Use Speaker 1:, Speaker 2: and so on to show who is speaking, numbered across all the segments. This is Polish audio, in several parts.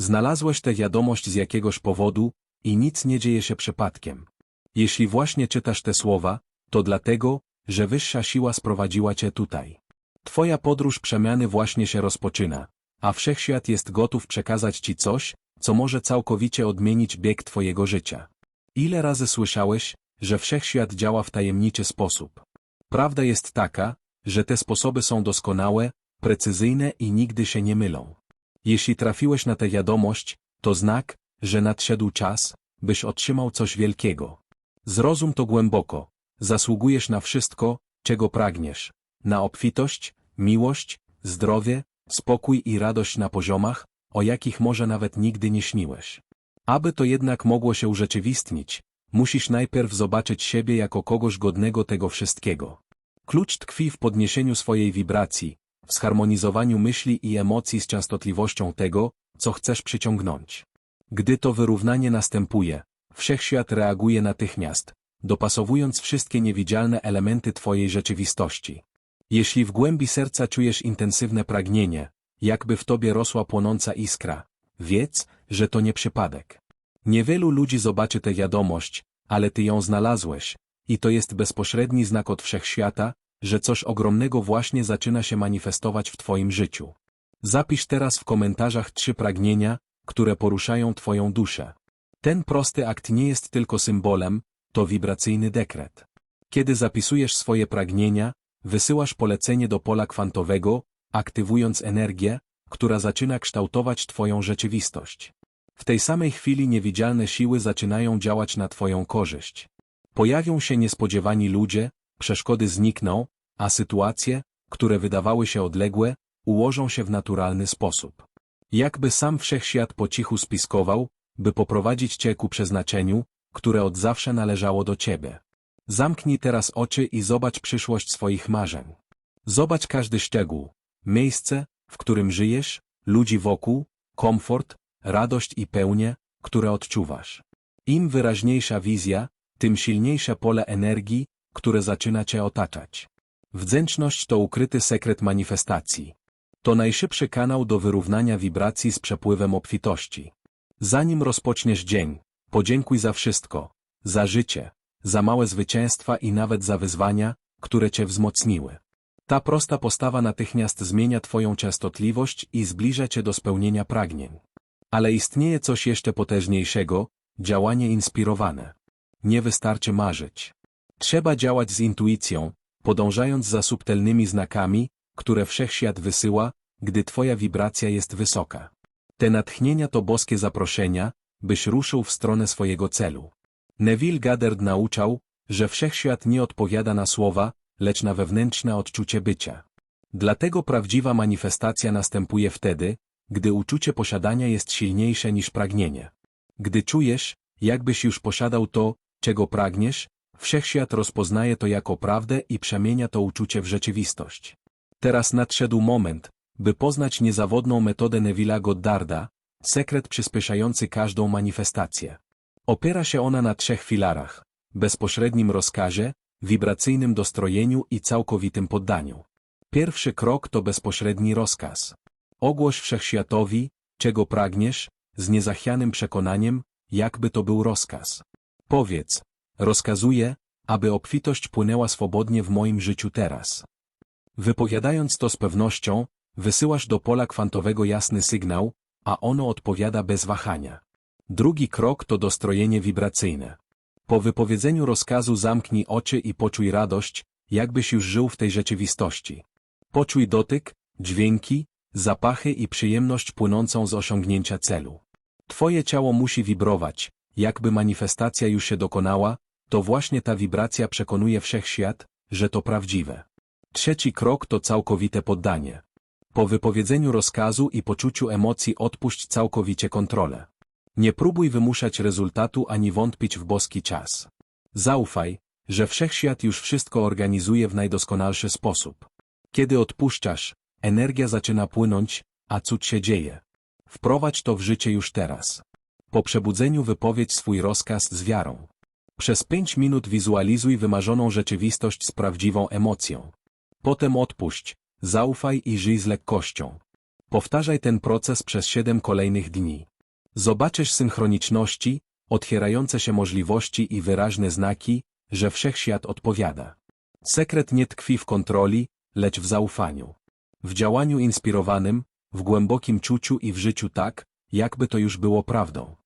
Speaker 1: Znalazłeś tę wiadomość z jakiegoś powodu i nic nie dzieje się przypadkiem. Jeśli właśnie czytasz te słowa, to dlatego, że wyższa siła sprowadziła cię tutaj. Twoja podróż przemiany właśnie się rozpoczyna, a wszechświat jest gotów przekazać ci coś, co może całkowicie odmienić bieg twojego życia. Ile razy słyszałeś, że wszechświat działa w tajemniczy sposób? Prawda jest taka, że te sposoby są doskonałe, precyzyjne i nigdy się nie mylą. Jeśli trafiłeś na tę wiadomość, to znak, że nadszedł czas, byś otrzymał coś wielkiego. Zrozum to głęboko. Zasługujesz na wszystko, czego pragniesz. Na obfitość, miłość, zdrowie, spokój i radość na poziomach, o jakich może nawet nigdy nie śniłeś. Aby to jednak mogło się urzeczywistnić, musisz najpierw zobaczyć siebie jako kogoś godnego tego wszystkiego. Klucz tkwi w podniesieniu swojej wibracji, w zharmonizowaniu myśli i emocji z częstotliwością tego, co chcesz przyciągnąć. Gdy to wyrównanie następuje, wszechświat reaguje natychmiast, dopasowując wszystkie niewidzialne elementy Twojej rzeczywistości. Jeśli w głębi serca czujesz intensywne pragnienie, jakby w Tobie rosła płonąca iskra, wiedz, że to nie przypadek. Niewielu ludzi zobaczy tę wiadomość, ale Ty ją znalazłeś, i to jest bezpośredni znak od wszechświata, że coś ogromnego właśnie zaczyna się manifestować w Twoim życiu. Zapisz teraz w komentarzach trzy pragnienia, które poruszają Twoją duszę. Ten prosty akt nie jest tylko symbolem, to wibracyjny dekret. Kiedy zapisujesz swoje pragnienia, wysyłasz polecenie do pola kwantowego, aktywując energię, która zaczyna kształtować Twoją rzeczywistość. W tej samej chwili niewidzialne siły zaczynają działać na Twoją korzyść. Pojawią się niespodziewani ludzie, przeszkody znikną, a sytuacje, które wydawały się odległe, ułożą się w naturalny sposób. Jakby sam wszechświat po cichu spiskował, by poprowadzić Cię ku przeznaczeniu, które od zawsze należało do Ciebie. Zamknij teraz oczy i zobacz przyszłość swoich marzeń. Zobacz każdy szczegół, miejsce, w którym żyjesz, ludzi wokół, komfort, radość i pełnię, które odczuwasz. Im wyraźniejsza wizja, tym silniejsze pole energii, które zaczyna Cię otaczać. Wdzięczność to ukryty sekret manifestacji. To najszybszy kanał do wyrównania wibracji z przepływem obfitości. Zanim rozpoczniesz dzień, podziękuj za wszystko, za życie, za małe zwycięstwa i nawet za wyzwania, które Cię wzmocniły. Ta prosta postawa natychmiast zmienia Twoją częstotliwość i zbliża Cię do spełnienia pragnień. Ale istnieje coś jeszcze potężniejszego, działanie inspirowane. Nie wystarczy marzyć. Trzeba działać z intuicją, podążając za subtelnymi znakami, które wszechświat wysyła, gdy Twoja wibracja jest wysoka. Te natchnienia to boskie zaproszenia, byś ruszył w stronę swojego celu. Neville Goddard nauczał, że wszechświat nie odpowiada na słowa, lecz na wewnętrzne odczucie bycia. Dlatego prawdziwa manifestacja następuje wtedy, gdy uczucie posiadania jest silniejsze niż pragnienie. Gdy czujesz, jakbyś już posiadał to, czego pragniesz, wszechświat rozpoznaje to jako prawdę i przemienia to uczucie w rzeczywistość. Teraz nadszedł moment, by poznać niezawodną metodę Neville'a Goddarda, sekret przyspieszający każdą manifestację. Opiera się ona na trzech filarach bezpośrednim rozkazie, wibracyjnym dostrojeniu i całkowitym poddaniu. Pierwszy krok to bezpośredni rozkaz. Ogłoś wszechświatowi, czego pragniesz, z niezachwianym przekonaniem, jakby to był rozkaz. Powiedz, rozkazuję, aby obfitość płynęła swobodnie w moim życiu teraz. Wypowiadając to z pewnością, wysyłasz do pola kwantowego jasny sygnał, a ono odpowiada bez wahania. Drugi krok to dostrojenie wibracyjne. Po wypowiedzeniu rozkazu zamknij oczy i poczuj radość, jakbyś już żył w tej rzeczywistości. Poczuj dotyk, dźwięki, zapachy i przyjemność płynącą z osiągnięcia celu. Twoje ciało musi wibrować, jakby manifestacja już się dokonała, to właśnie ta wibracja przekonuje wszechświat, że to prawdziwe. Trzeci krok to całkowite poddanie. Po wypowiedzeniu rozkazu i poczuciu emocji odpuść całkowicie kontrolę. Nie próbuj wymuszać rezultatu ani wątpić w boski czas. Zaufaj, że wszechświat już wszystko organizuje w najdoskonalszy sposób. Kiedy odpuszczasz, energia zaczyna płynąć, a cud się dzieje. Wprowadź to w życie już teraz. Po przebudzeniu wypowiedz swój rozkaz z wiarą. Przez pięć minut wizualizuj wymarzoną rzeczywistość z prawdziwą emocją. Potem odpuść, zaufaj i żyj z lekkością. Powtarzaj ten proces przez siedem kolejnych dni. Zobaczysz synchroniczności, otwierające się możliwości i wyraźne znaki, że wszechświat odpowiada. Sekret nie tkwi w kontroli, lecz w zaufaniu. W działaniu inspirowanym, w głębokim czuciu i w życiu tak, jakby to już było prawdą.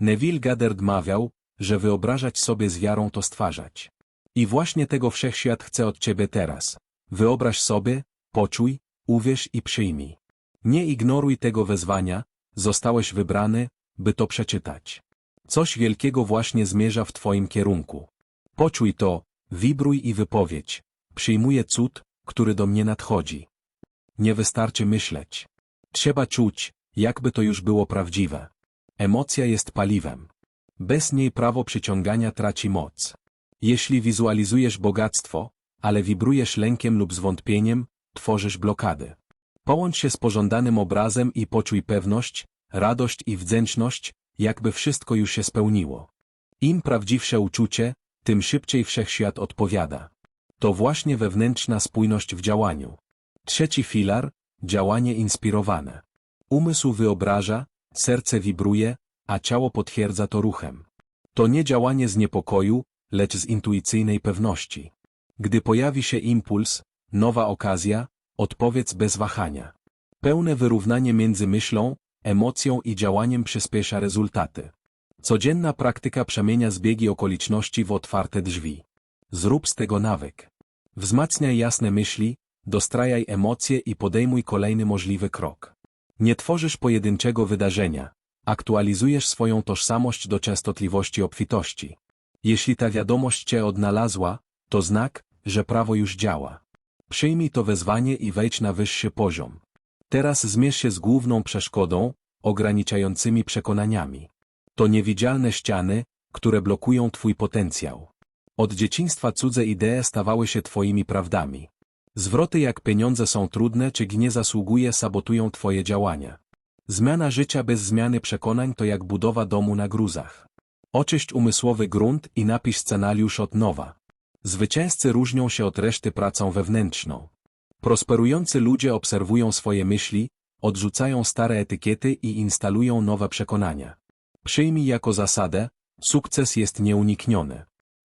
Speaker 1: Neville Goddard mawiał, że wyobrażać sobie z wiarą to stwarzać. I właśnie tego wszechświat chce od ciebie teraz. Wyobraź sobie, poczuj, uwierz i przyjmij. Nie ignoruj tego wezwania, zostałeś wybrany, by to przeczytać. Coś wielkiego właśnie zmierza w twoim kierunku. Poczuj to, wibruj i wypowiedź. Przyjmuję cud, który do mnie nadchodzi. Nie wystarczy myśleć. Trzeba czuć, jakby to już było prawdziwe. Emocja jest paliwem. Bez niej prawo przyciągania traci moc. Jeśli wizualizujesz bogactwo, ale wibrujesz lękiem lub zwątpieniem, tworzysz blokady. Połącz się z pożądanym obrazem i poczuj pewność, radość i wdzięczność, jakby wszystko już się spełniło. Im prawdziwsze uczucie, tym szybciej wszechświat odpowiada. To właśnie wewnętrzna spójność w działaniu. Trzeci filar, działanie inspirowane. Umysł wyobraża, serce wibruje, a ciało potwierdza to ruchem. To nie działanie z niepokoju, lecz z intuicyjnej pewności. Gdy pojawi się impuls, nowa okazja, odpowiedz bez wahania. Pełne wyrównanie między myślą, emocją i działaniem przyspiesza rezultaty. Codzienna praktyka przemienia zbiegi okoliczności w otwarte drzwi. Zrób z tego nawyk. Wzmacniaj jasne myśli, dostrajaj emocje i podejmuj kolejny możliwy krok. Nie tworzysz pojedynczego wydarzenia, aktualizujesz swoją tożsamość do częstotliwości obfitości. Jeśli ta wiadomość cię odnalazła, to znak, że prawo już działa. Przyjmij to wezwanie i wejdź na wyższy poziom. Teraz zmierz się z główną przeszkodą, ograniczającymi przekonaniami. To niewidzialne ściany, które blokują twój potencjał. Od dzieciństwa cudze idee stawały się twoimi prawdami. Zwroty jak pieniądze są trudne czy gnie zasługuje sabotują twoje działania. Zmiana życia bez zmiany przekonań to jak budowa domu na gruzach. Oczyść umysłowy grunt i napisz scenariusz od nowa. Zwycięzcy różnią się od reszty pracą wewnętrzną. Prosperujący ludzie obserwują swoje myśli, odrzucają stare etykiety i instalują nowe przekonania. Przyjmij jako zasadę, sukces jest nieunikniony.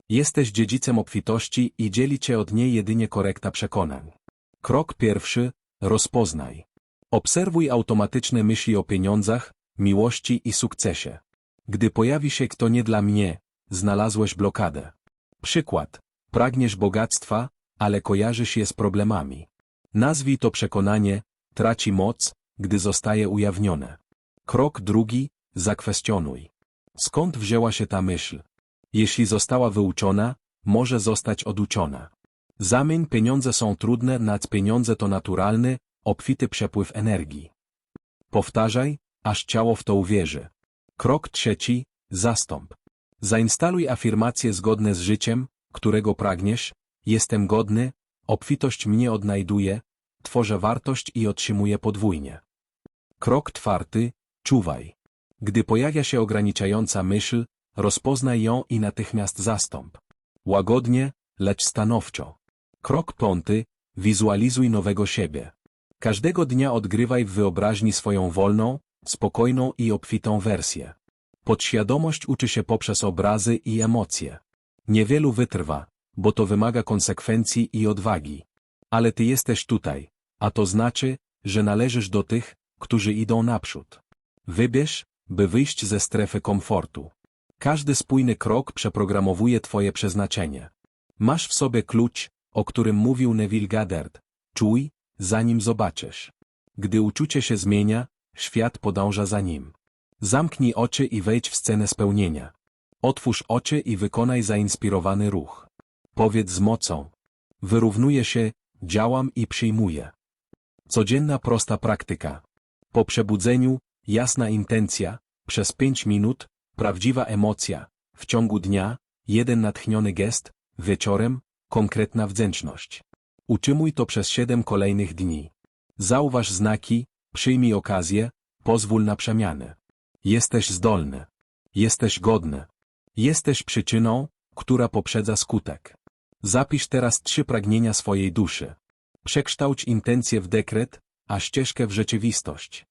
Speaker 1: Jesteś dziedzicem obfitości i dzieli cię od niej jedynie korekta przekonań. Krok pierwszy, rozpoznaj. Obserwuj automatyczne myśli o pieniądzach, miłości i sukcesie. Gdy pojawi się kto nie dla mnie, znalazłeś blokadę. Przykład. Pragniesz bogactwa, ale kojarzysz je z problemami. Nazwij to przekonanie, traci moc, gdy zostaje ujawnione. Krok drugi, zakwestionuj. Skąd wzięła się ta myśl? Jeśli została wyuczona, może zostać oduczona. Zamień pieniądze są trudne, nad pieniądze to naturalny, obfity przepływ energii. Powtarzaj, aż ciało w to uwierzy. Krok trzeci, zastąp. Zainstaluj afirmacje zgodne z życiem, którego pragniesz, jestem godny, obfitość mnie odnajduje, tworzę wartość i otrzymuję podwójnie. Krok czwarty, czuwaj. Gdy pojawia się ograniczająca myśl, rozpoznaj ją i natychmiast zastąp. Łagodnie, lecz stanowczo. Krok piąty, wizualizuj nowego siebie. Każdego dnia odgrywaj w wyobraźni swoją wolną, spokojną i obfitą wersję. Podświadomość uczy się poprzez obrazy i emocje. Niewielu wytrwa, bo to wymaga konsekwencji i odwagi. Ale ty jesteś tutaj, a to znaczy, że należysz do tych, którzy idą naprzód. Wybierz, by wyjść ze strefy komfortu. Każdy spójny krok przeprogramowuje twoje przeznaczenie. Masz w sobie klucz, o którym mówił Neville Goddard. Czuj, zanim zobaczysz. Gdy uczucie się zmienia, świat podąża za nim. Zamknij oczy i wejdź w scenę spełnienia. Otwórz oczy i wykonaj zainspirowany ruch. Powiedz z mocą. Wyrównuję się, działam i przyjmuję. Codzienna prosta praktyka. Po przebudzeniu, jasna intencja, przez pięć minut, prawdziwa emocja, w ciągu dnia, jeden natchniony gest, wieczorem, konkretna wdzięczność. Utrzymuj to przez siedem kolejnych dni. Zauważ znaki, przyjmij okazję, pozwól na przemianę. Jesteś zdolny. Jesteś godny. Jesteś przyczyną, która poprzedza skutek. Zapisz teraz trzy pragnienia swojej duszy. Przekształć intencje w dekret, a ścieżkę w rzeczywistość.